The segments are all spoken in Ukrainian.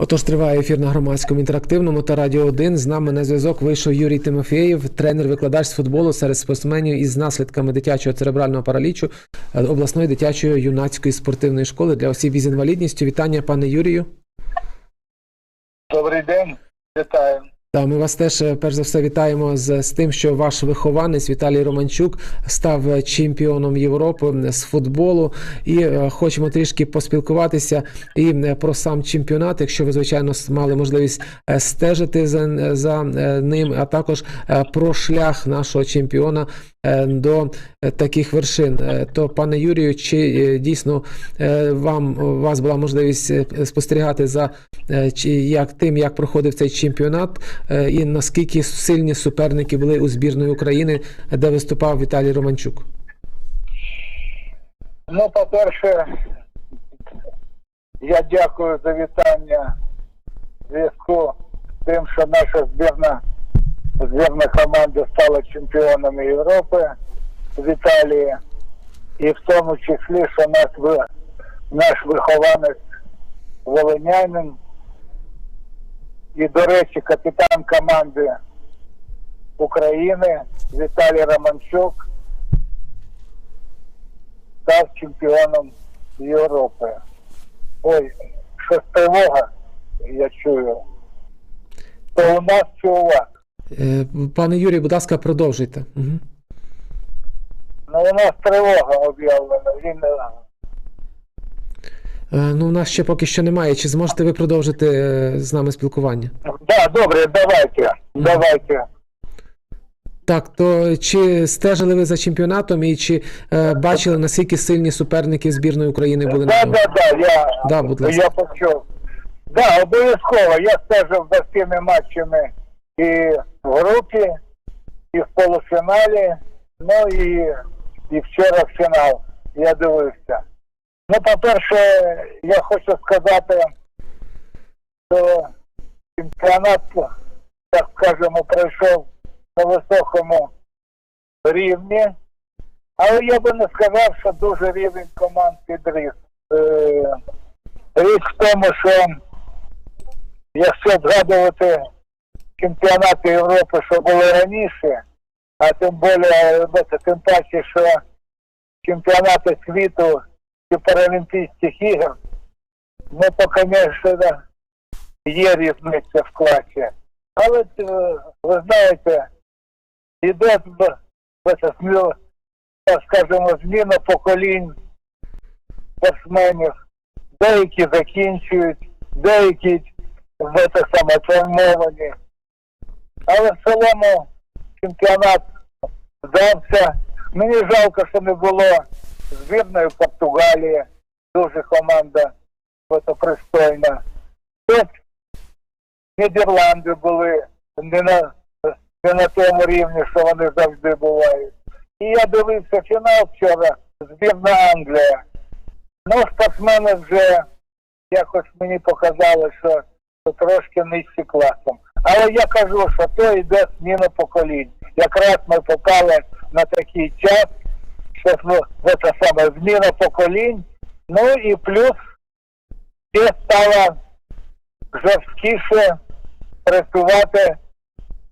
Отож, триває ефір на громадському інтерактивному та радіо 1. З нами на зв'язок вийшов Юрій Тимофєєв, тренер-викладач з футболу серед спортсменів із наслідками дитячого церебрального паралічу е, обласної дитячої юнацької спортивної школи для осіб із інвалідністю. Вітання, пане Юрію. Добрий день, вітаю. Та ми вас теж е, перш за все вітаємо з, з тим, що ваш вихованець Віталій Романчук став е, чемпіоном Європи з футболу. І е, хочемо трішки поспілкуватися і про сам чемпіонат, якщо ви звичайно мали можливість стежити за, за ним, а також про шлях нашого чемпіона до таких вершин. То, пане Юрію, чи дійсно вам у вас була можливість спостерігати за чи як тим, як проходив цей чемпіонат, і наскільки сильні суперники були у збірної України, де виступав Віталій Романчук? Ну, по-перше, я дякую за вітання зв'язку з тим, що наша збірна збірна команда стала чемпіонами Європи в Італії. І в тому числі, що ви- наш вихованець волинянин і, до речі, капітан команди України Віталій Романчук став чемпіоном Європи. Ой, щось тривога, я чую. То у нас у? Е, Пане Юрій, будь ласка, продовжуйте. Угу. Ну, у нас тривога об'явлена. Він е, Е, Ну, у нас ще поки що немає. Чи зможете ви продовжити е, з нами спілкування? Да, добре, давайте. Давайте. Так, то чи стежили ви за чемпіонатом і чи е, бачили, наскільки сильні суперники збірної України були на Да, ньому? да, да, я, Да, будь ласка. я почув. Да, обов'язково. Я стежив за всіми матчами і в групі, і в полуфіналі, ну і, і вчора в фінал. Я дивився. Ну, по-перше, я хочу сказати, що чемпіонат, так скажемо, пройшов на високому рівні. Але я би не сказав, що дуже рівень команд підріс. Е, річ в тому, що якщо згадувати чемпіонати Європи, що були раніше, а тим більше, тим паче, що чемпіонати світу Паралімпійських ігор, ну то, звісно, є різниця в класі. Але е, ви знаєте, так скажемо, зміна поколінь спортсменів. Деякі закінчують, деякі в це саме травмовані. Але в цілому чемпіонат вдався. Мені жалко, що не було збірної Португалії. Дуже команда пристойна. Тут Нідерланди були не на, не на тому рівні, що вони завжди бувають. І я дивився фінал вчора, збірна Англія. Ну, спортсмени вже якось мені показали, що, трошки нижчі класом. Але я кажу, що то йде зміна поколінь. Якраз ми попали на такий час, що ну, це саме зміна поколінь. Ну і плюс ще стало жорсткіше працювати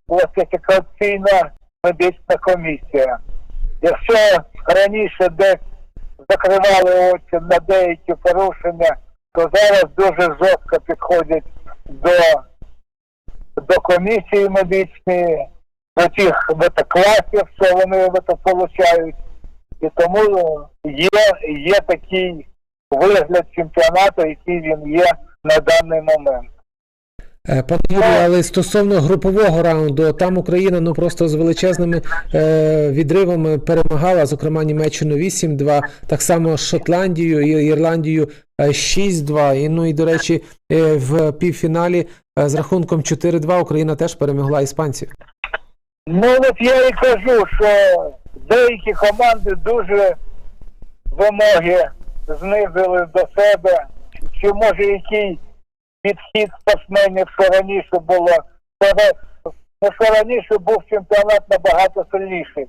класифікаційна медична комісія. Якщо раніше десь закривали очі на деякі порушення, то зараз дуже жорстко підходять до, до комісії медичної, до тих класів, що вони получають. І тому є, є такий вигляд чемпіонату, який він є на даний момент. Е, Пане Юрію, але стосовно групового раунду, там Україна ну просто з величезними е, відривами перемагала, зокрема Німеччину 8-2, так само Шотландію і Ірландію е, 6-2. І ну і до речі, е, в півфіналі е, з рахунком 4-2 Україна теж перемогла іспанців. Ну от я і кажу, що деякі команди дуже вимоги знизили до себе, чи може який підхід спортсменів, що раніше було. Ну, що раніше був чемпіонат набагато сильніший.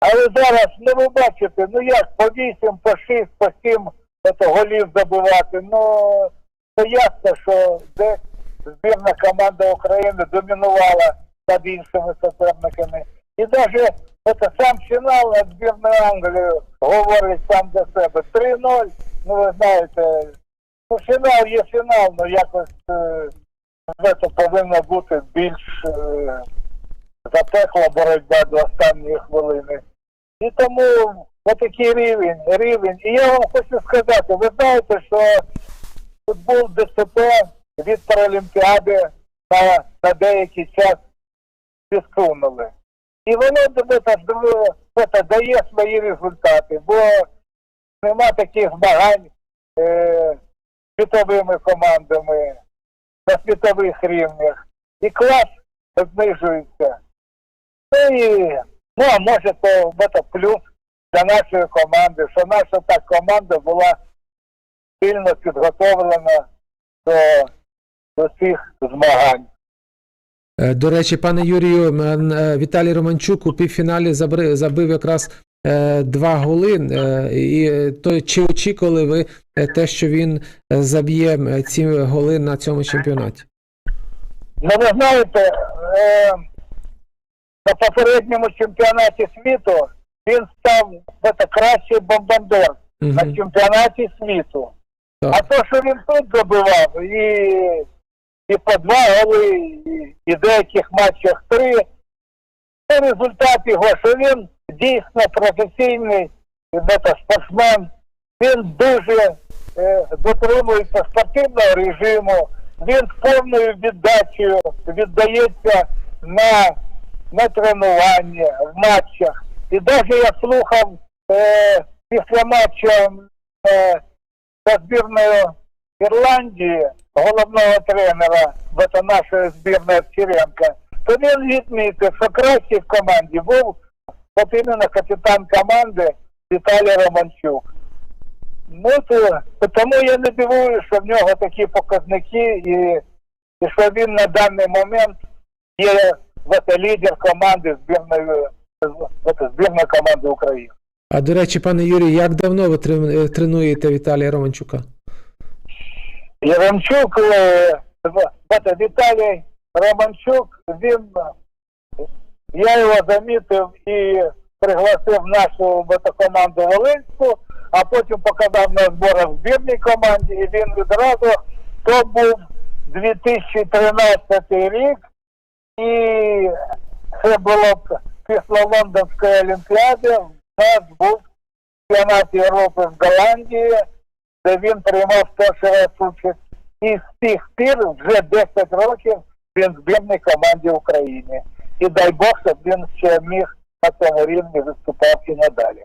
Але зараз, ну ви бачите, ну як по 8, по 6, по 7 ото голів забивати, ну то ясно, що десь збірна команда України домінувала над іншими суперниками. І навіть це сам фінал над збірною Англією говорить сам за себе. 3-0, ну ви знаєте, ну фінал є фінал, але якось е, це повинна бути більш е, запекла боротьба до останньої хвилини. І тому отакий рівень, рівень. І я вам хочу сказати, ви знаєте, що футбол ДСП від Паралімпіади на, на деякий час підсунули. І воно це, дає свої результати, бо нема таких змагань е, світовими командами на світових рівнях. І клас знижується. Ну і ну, а може то це плюс для нашої команди, що наша так команда була сильно підготовлена до, до цих змагань. Е, До речі, пане Юрію, е, Віталій Романчук у півфіналі забив якраз е, два голи. е, І е, то чи очікували ви е, те, що він е, заб'є ці голи на цьому чемпіонаті? Ну, ви знаєте, е, на попередньому чемпіонаті світу він став це, кращий бомбардир на чемпіонаті світу. Так. А то, що він тут забивав, і, і по два голи, і, і в деяких матчах три, це результат його, що він дійсно професійний спортсмен. Він дуже е, дотримується спортивного режиму, він повною віддачею віддається на, на тренування в матчах. І навіть я слухав е, після матчу е, збірною Ірландії, головного тренера нашої збірної Овчаренка, то він відмітив, що кращий в команді був от іменно капітан команди Віталій Романчук. Ну, то, то тому я не дивуюся, що в нього такі показники, і, і що він на даний момент є це, лідер команди збірної, збірної команди України. А до речі, пане Юрію, як давно ви е, тренуєте Віталія Романчука? Яремчук, е, Віталій Романчук, він, е, я його замітив і пригласив нашу команду Волинську, а потім показав на зборах збірній команді, і він відразу, то був 2013 рік, і це було після Лондонської Олімпіади, в нас був чемпіонат Європи в Голландії, де він приймав перший раз участь. І з тих пір вже 10 років він в збірній команді України. І дай Бог, щоб він ще міг на цьому рівні виступати і надалі.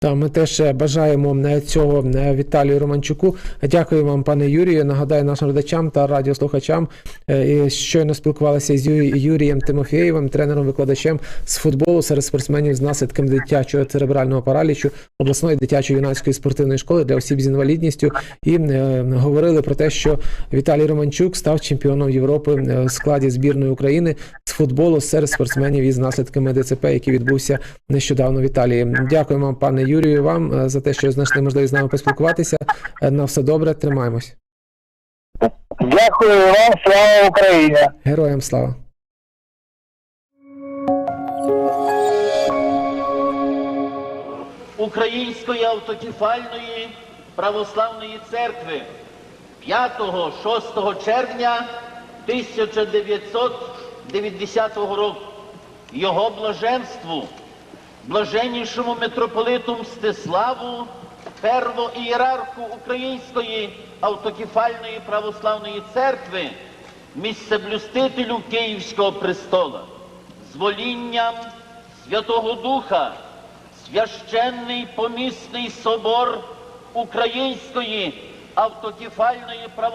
Та ми теж е, бажаємо е, цього е, Віталію Романчуку. Дякую вам, пане Юрію. Нагадаю нашим глядачам та радіослухачам. і Щойно спілкувалися з Юрієм Тимофєєвим, тренером-викладачем з футболу серед спортсменів з наслідками дитячого церебрального паралічу обласної дитячої юнацької спортивної школи для осіб з інвалідністю. І говорили про те, що Віталій Романчук став чемпіоном Європи в складі збірної України з футболу серед спортсменів із наслідками ДЦП, який відбувся нещодавно в Італії. Дякую вам, пане Юрію, вам е, за те, що знайшли можливість з нами поспілкуватися. Е, На все добре, тримаємось. Дякую вам, слава Україні! Героям слава! Української автокефальної православної церкви 5-6 червня 1990 року його блаженству, блаженнішому митрополиту Мстиславу, первоієрарху Української автокефальної православної церкви, місцеблюстителю Київського престола, з волінням Святого Духа священний помісний собор Української автокефальної православної